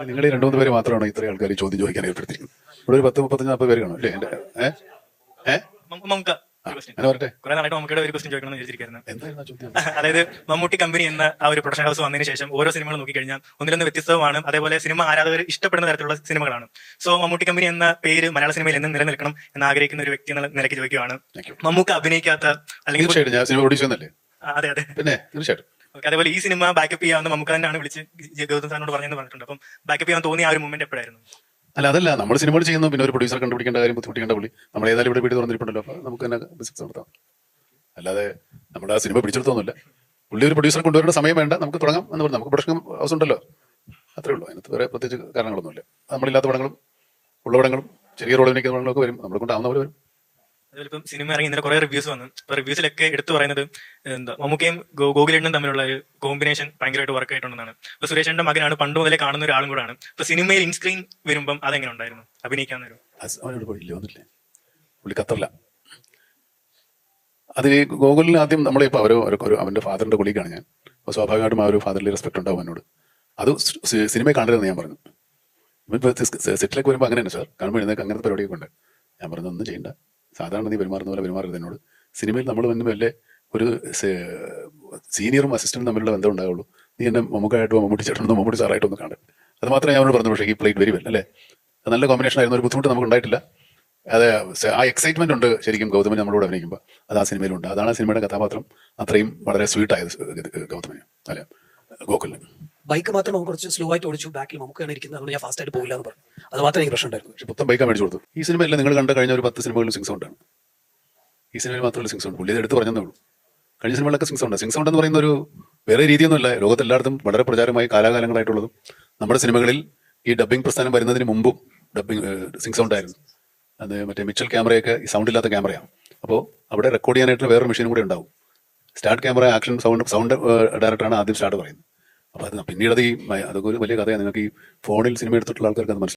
നിങ്ങൾ ഈ രണ്ടു മൂന്ന് പേര് മാത്രമാണ് ഇത്രയും ആൾക്കാർ ചോദ്യം ചോദിക്കാൻ ഏർപ്പെടുത്തിയിരിക്കുന്നത്? ഇവിടെ ഒരു പത്ത് മുപ്പത്തഞ്ച് നാൽപ്പത് പേര് കാണും അല്ലേ എന്റെ ഏഹ് ഏഹ് എന്ന് അതായത് മമ്മൂട്ടി കമ്പനി എന്ന ആ ഒരു പ്രൊഡക്ഷൻ ഹൗസ് വന്നതിന് ശേഷം ഓരോ സിനിമകൾ നോക്കിക്കഴിഞ്ഞാൽ ഒന്നിലൊന്ന് വ്യത്യസ്തവുമാണ്. അതേപോലെ സിനിമ ആരാധകർ ഇഷ്ടപ്പെടുന്ന തരത്തിലുള്ള സിനിമകളാണ്. സോ മമ്മൂട്ടി കമ്പനി എന്ന പേര് മലയാള സിനിമയിൽ എന്നും നിലനിൽക്കണം എന്ന് ആഗ്രഹിക്കുന്ന ഒരു വ്യക്തി എന്നുള്ള നിലയ്ക്ക് ചോദിക്കുകയാണ്. മമ്മൂക്ക് അഭിനയിക്കാത്ത അല്ലെങ്കിൽ അതെ അതെ. പിന്നെ തീർച്ചയായിട്ടും. അതേപോലെ ഈ സിനിമ ബാക്കപ്പ് ചെയ്യാമെന്ന് നമുക്ക് തന്നെയാണ് വിളിച്ച് ഗൗതം സാറിനോട് പറഞ്ഞെന്ന് പറഞ്ഞിട്ടുണ്ട്. അപ്പം ബാക്കപ്പ് ചെയ്യാൻ തോന്നിയ ആ ഒരു മൂമെന്റ് എപ്പോഴായിരുന്നു? അല്ല അതല്ല. നമ്മൾ സിനിമകൾ ചെയ്യുന്നു. പിന്നെ ഒരു പ്രൊഡ്യൂസർ കണ്ടുപിടിക്കേണ്ട കാര്യം ബുദ്ധിമുട്ടിക്കേണ്ട പുള്ളി. നമ്മൾ ഏതായാലും ഇവിടെ വീട് തുറന്നിട്ടുണ്ടല്ലോ അപ്പൊ നമുക്ക് തന്നെ ബിസിനസ് നടത്താം. അല്ലാതെ നമ്മുടെ ആ സിനിമ പിടിച്ചെടുത്തൊന്നുമില്ല. പുള്ളി ഒരു പ്രൊഡ്യൂസർ കൊണ്ടുവരേണ്ട സമയം വേണ്ട. നമുക്ക് തുടങ്ങാം എന്ന് പറഞ്ഞു. നമുക്ക് പ്രൊഡക്ഷൻ ഹൗസ് ഉണ്ടല്ലോ. അത്രേ ഉള്ളൂ. അതിനകത്ത് വേറെ പ്രത്യേകിച്ച് കാരണങ്ങളൊന്നുമില്ല. നമ്മളില്ലാത്ത പടങ്ങളും ഉള്ള പടങ്ങളും ചെറിയ അഭിനയിക്കുന്ന പടങ്ങളൊക്കെ വരും. നമ്മളെ കൊണ്ടാവുന്നവർ വരും. അതുപോലെ ഇപ്പം സിനിമ ഇറങ്ങി ഇന്നലെ കുറെ റിവ്യൂസ് വന്നു. അപ്പൊ റിവ്യൂസിലൊക്കെ എടുത്തു പറയുന്നത് എന്താ മമ്മൂക്കയും ഗോകുലേണ്ണനും തമ്മിലുള്ള ഒരു കോമ്പിനേഷൻ ഭയങ്കരമായിട്ട് വർക്ക് ആയിട്ടുണ്ടെന്നാണ്. ഇപ്പൊ സുരേഷന്റെ മകനാണ് പണ്ട് മുതലേ കാണുന്ന ഒരാളും കൂടാണ്. ഇപ്പൊ സിനിമയിൽ ഇൻസ്ക്രീൻ വരുമ്പം അതെങ്ങനെ ഉണ്ടായിരുന്നു? അഭിനയിക്കാൻ ഒരു അസ് അവനോട് പോയില്ലേ വന്നില്ലേ പുള്ളി ഖത്തറില്ല അത് ഈ ഗോകുലിന് ആദ്യം നമ്മളിപ്പോൾ അവർ ഒരു അവന്റെ ഫാദറിന്റെ കുളിക്കാണ് ഞാൻ. അപ്പോൾ സ്വാഭാവികമായിട്ടും ആ ഒരു ഫാദറിൽ റെസ്പെക്ട് ഉണ്ടാവും എന്നോട് അത് സിനിമ കാണരുതെന്ന് ഞാൻ പറഞ്ഞു. ഇപ്പോൾ സെറ്റിലേക്ക് വരുമ്പോൾ അങ്ങനെയാണ് സാർ? കാണുമ്പോൾ അങ്ങനത്തെ പരിപാടിയൊക്കെ ഉണ്ട്. ഞാൻ പറഞ്ഞു ഒന്നും ചെയ്യണ്ട. സാധാരണ നീ പെരുമാറുന്ന പോലെ പെരുമാറരുത് എന്നോട്. സിനിമയിൽ നമ്മൾ വന്ന് വല്ല ഒരു സീനിയറും അസിസ്റ്റന്റും തമ്മിലുള്ള ബന്ധം ഉണ്ടാവുള്ളൂ. നീ എന്നെ മമ്മൂക്കായിട്ടോ മമ്മൂട്ടി ചേട്ടനോ മമ്മൂട്ടി സാറായിട്ടോ ഒന്ന് കാണരുത്. അത് മാത്രമേ ഞാൻ പറഞ്ഞു പക്ഷേ ഈ പ്ലേറ്റ് വെരി അല്ലേ? അത് നല്ല കോമ്പിനേഷൻ ആയിരുന്നു ഒരു ബുദ്ധിമുട്ട് നമുക്ക് ഉണ്ടായിട്ടില്ല. അത് ആ എക്സൈറ്റ്മെന്റ് ഉണ്ട് ശരിക്കും ഗൗതമൻ നമ്മളോട് അഭിനയിക്കുമ്പോൾ അത് ആ സിനിമയിലുണ്ട് അതാണ് ആ സിനിമയുടെ കഥാപാത്രം. അത്രയും വളരെ സ്വീറ്റ് ആയത് ഗൗതമന് അല്ലെ? ഗോകുലിന്. ബൈക്ക് മാത്രം നമുക്ക് കുറച്ച് സ്ലോ ആയിട്ട് ഓടിച്ചു ബാക്കിൽ നമുക്കാണ് ഇരിക്കുന്നത്. ഞാൻ ഫാസ്റ്റ് ആയിട്ട് പോകില്ല എന്ന് പറഞ്ഞു. അത് മാത്രമേ എനിക്ക് പ്രശ്നം ഉണ്ടായിരുന്നു പക്ഷെ ബൈക്കാണ് മേടിച്ചു കൊടുത്തു. ഈ സിനിമയല്ല നിങ്ങൾ കണ്ട കഴിഞ്ഞ ഒരു പത്ത് സിനിമകളിൽ സിംഗ് സൗണ്ടാണ് ഈ സിനിമയിൽ മാത്രമല്ല സിംഗ് സൗണ്ട് പുള്ളി എടുത്ത് പറഞ്ഞതേ ഉള്ളൂ. കഴിഞ്ഞ സിനിമകളൊക്കെ സിംഗ് സൗണ്ട് സിംഗ് സൗണ്ട് എന്ന് പറയുന്ന ഒരു വേറെ രീതിയൊന്നുമില്ല. ലോകത്തെല്ലായിടത്തും വളരെ പ്രചാരമായി കാലാകാലങ്ങളായിട്ടുള്ളതും നമ്മുടെ സിനിമകളിൽ ഈ ഡബ്ബിംഗ് പ്രസ്ഥാനം വരുന്നതിന് മുമ്പും ഡബ്ബിംഗ് സിംഗ് സൗണ്ട് ആയിരുന്നു അത് മറ്റേ മിച്ചൽ ക്യാമറയൊക്കെ ഈ സൗണ്ട് ഇല്ലാത്ത ക്യാമറയാണ്. അപ്പോൾ അവിടെ റെക്കോർഡ് ചെയ്യാനായിട്ട് വേറൊരു മെഷീനും കൂടെ ഉണ്ടാവും. Start camera action sound sound ഡയറക്ടറാണ് ആദ്യം സ്റ്റാർട്ട് പറയുന്നത്. അപ്പോൾ അത് പിന്നീട് അത് ഈ അതൊക്കെ ഒരു വലിയ കഥയാണ് നിങ്ങൾക്ക് ഈ ഫോണിൽ സിനിമ എടുത്തിട്ടുള്ള ആൾക്കാർക്ക് അത് മനസ്സിലാവും.